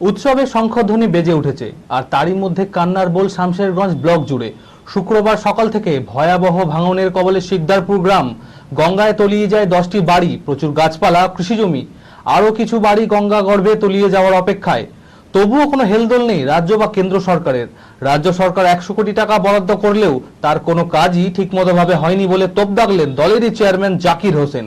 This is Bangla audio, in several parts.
উৎসবে শঙ্খধ্বনি বেজে উঠেছে, আর তারই মধ্যে কান্নার বোল শামশেরগঞ্জ ব্লক জুড়ে। শুক্রবার সকাল থেকে ভয়াবহ ভাঙনের কবলে শিকদারপুর গ্রাম। গঙ্গায় তলিয়ে যায় দশটি বাড়ি, প্রচুর গাছপালা, কৃষিজমি। আরও কিছু বাড়ি গঙ্গা গর্ভে তলিয়ে যাওয়ার অপেক্ষায়। তবুও কোনো হেলদোল নেই রাজ্য বা কেন্দ্র সরকারের। রাজ্য সরকার একশো কোটি টাকা বরাদ্দ করলেও তার কোনো কাজই ঠিকমতোভাবে হয়নি বলে তোপ দাগলেন দলেরই চেয়ারম্যান জাকির হোসেন।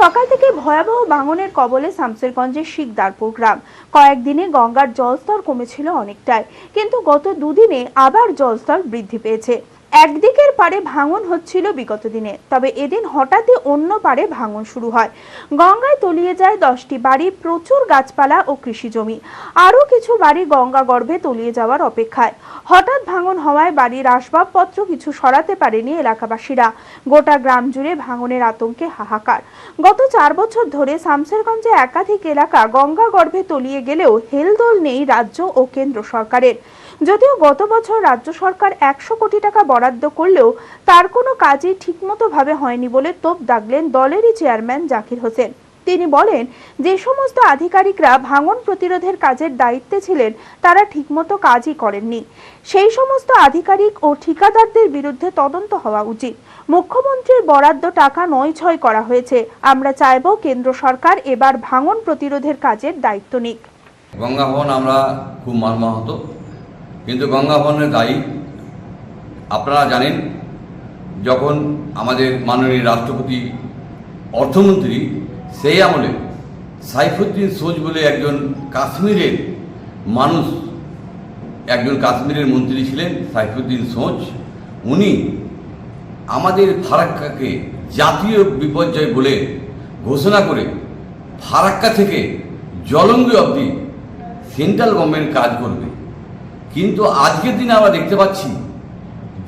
সকাল থেকে ভয়াবহ ভাঙনের কবলে শামসেরগঞ্জের শিকদারপুর গ্রাম। কয়েকদিনে গঙ্গার জলস্তর কমেছিল অনেকটাই, কিন্তু গত দুদিনে আবার জলস্তর বৃদ্ধি পেয়েছে। একদিকের পারে ভাঙন হচ্ছিল বিগত দিনে, তবে এদিন হঠাৎই অন্য পারে ভাঙন শুরু হয়। গঙ্গায় তলিয়ে যায় দশটি বাড়ি, প্রচুর গাছপালা ও কৃষি জমি। আরও কিছু বাড়ি গঙ্গা গর্ভে তলিয়ে যাওয়ার অপেক্ষায়। হঠাৎ ভাঙন হওয়ায় বাড়ির আসবাবপত্র কিছু সরাতে পারেনি এলাকাবাসীরা। গোটা গ্রাম জুড়ে ভাঙনের আতঙ্কে হাহাকার। গত চার বছর ধরে শামসেরগঞ্জে একাধিক এলাকা গঙ্গা গর্ভে তলিয়ে গেলেও হেলদোল নেই রাজ্য ও কেন্দ্র সরকারের। যদিও গত বছর রাজ্য সরকার একশো কোটি টাকা বরাদ্দ করলেও তার কোনো কাজই ঠিকমতো ভাবে হয়নি বলে তোপ দাগলেন দলেরই চেয়ারম্যান জাকির হোসেন। তিনি বলেন, যে সমস্ত আধিকারিকরা ভাঙন প্রতিরোধের কাজের দায়িত্বে ছিলেন, তারা ঠিকমতো কাজই করেননি। সেই সমস্ত আধিকারিক ও ঠিকাদারদের বিরুদ্ধে তদন্ত হওয়া উচিত। মুখ্যমন্ত্রীর বরাদ্দ টাকা নয় ছয় করা হয়েছে। আমরা চাইব কেন্দ্র সরকার এবার ভাঙন প্রতিরোধের কাজের দায়িত্ব নিক। গঙ্গা ভবন আমরা খুব মর্মাহত কিন্তু গঙ্গা ভবনের দায়ী আপনারা জানেন, যখন আমাদের মাননীয় রাষ্ট্রপতি, অর্থমন্ত্রী, সেই আমলে সাইফুদ্দিন সোজ বলে একজন কাশ্মীরের মানুষ, একজন কাশ্মীরের মন্ত্রী ছিলেন সাইফুদ্দিন সোজ, উনি আমাদের ফারাক্কাকে জাতীয় বিপর্যয় বলে ঘোষণা করে ফারাক্কা থেকে জলঙ্গি অবধি সেন্ট্রাল গভর্নমেন্ট কাজ করবে। কিন্তু আজকের দিনে আমরা দেখতে পাচ্ছি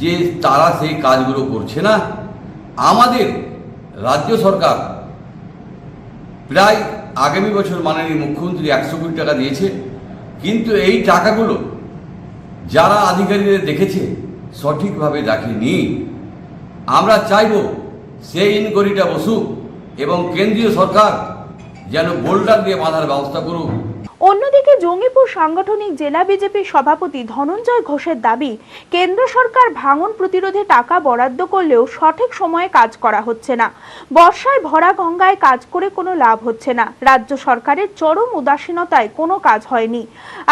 যে তারা সেই কাজগুলো করছে না, আমাদের রাজ্য সরকার প্রায় আগামী বছর মাননীয় মুখ্যমন্ত্রী একশো কোটি টাকা দিয়েছে, কিন্তু এই টাকাগুলো যারা আধিকারিকদের দেখেছে সঠিকভাবে দেখেনি। আমরা চাইব সেই ইনকোয়ারিটা বসুক এবং কেন্দ্রীয় সরকার যেন বোল্ডার দিয়ে বাঁধার ব্যবস্থা করুক। অন্যদিকে জঙ্গিপুর সাংগঠনিক জেলা বিজেপির সভাপতি ধনঞ্জয় ঘোষের দাবি, কেন্দ্র সরকার ভাঙন প্রতিরোধে টাকা বরাদ্দ করলেও সঠিক সময়ে কাজ করা হচ্ছে না। বর্ষায় ভরা গঙ্গায় কাজ করে কোনো লাভ হচ্ছে না। রাজ্য সরকারের চরম উদাসীনতায় কোনো কাজ হয়নি।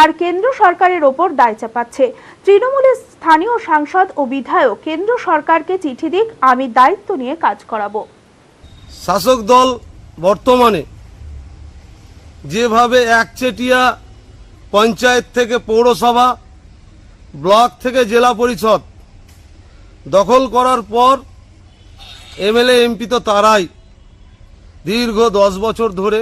আর কেন্দ্র সরকারের ওপর দায় চাপাচ্ছে। তৃণমূলের স্থানীয় সাংসদ ও বিধায়ক কেন্দ্র সরকারকে চিঠি দিক, আমি দায়িত্ব নিয়ে কাজ করাবো। শাসক দল বর্তমানে যেভাবে একচেটিয়া পঞ্চায়েত থেকে পৌরসভা, ব্লক থেকে জেলা পরিষদ দখল করার পর এমএলএ, এমপি তো তারাই। দীর্ঘ দশ বছর ধরে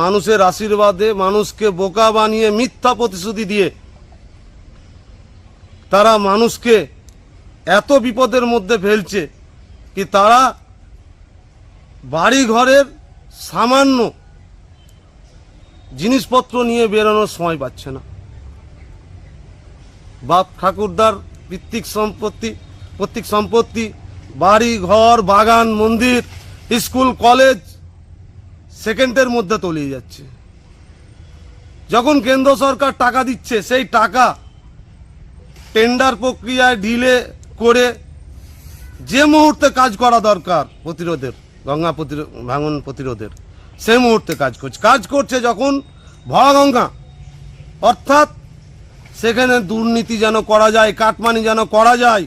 মানুষের আশীর্বাদে, মানুষকে বোকা বানিয়ে, মিথ্যা প্রতিশ্রুতি দিয়ে তারা মানুষকে এত বিপদের মধ্যে ফেলছে কি তারা বাড়ি ঘরের সামান্য জিনিসপত্র নিয়ে বেরোনোর সময় পাচ্ছে না। বাপ ঠাকুরদার পিতৃক সম্পত্তি, প্রত্যেক সম্পত্তি, বাড়ি, ঘর, বাগান, মন্দির, স্কুল, কলেজ সেকেন্ডের মধ্যে তলিয়ে যাচ্ছে। যখন কেন্দ্র সরকার টাকা দিচ্ছে, সেই টাকা টেন্ডার প্রক্রিয়ায় ঢিলে করে যে মুহূর্তে কাজ করা দরকার প্রতিরোধের, গঙ্গা প্রতিরোধ ভাঙন প্রতিরোধের সেই মুহূর্তে কাজ করছে। কাজ করছে যখন ভরা গঙ্গা অর্থাৎ সেখানে দুর্নীতি যেন করা যায়, কাটমানি যেন করা যায়,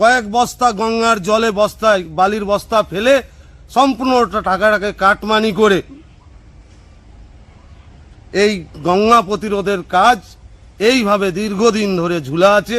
কয়েক বস্তা গঙ্গার জলে বস্তায়, বালির বস্তা ফেলে সম্পূর্ণটা টাকাটাকে কাটমানি করে এই গঙ্গা প্রতিরোধের কাজ এইভাবে দীর্ঘদিন ধরে ঝুলা আছে।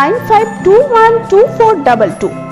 95212422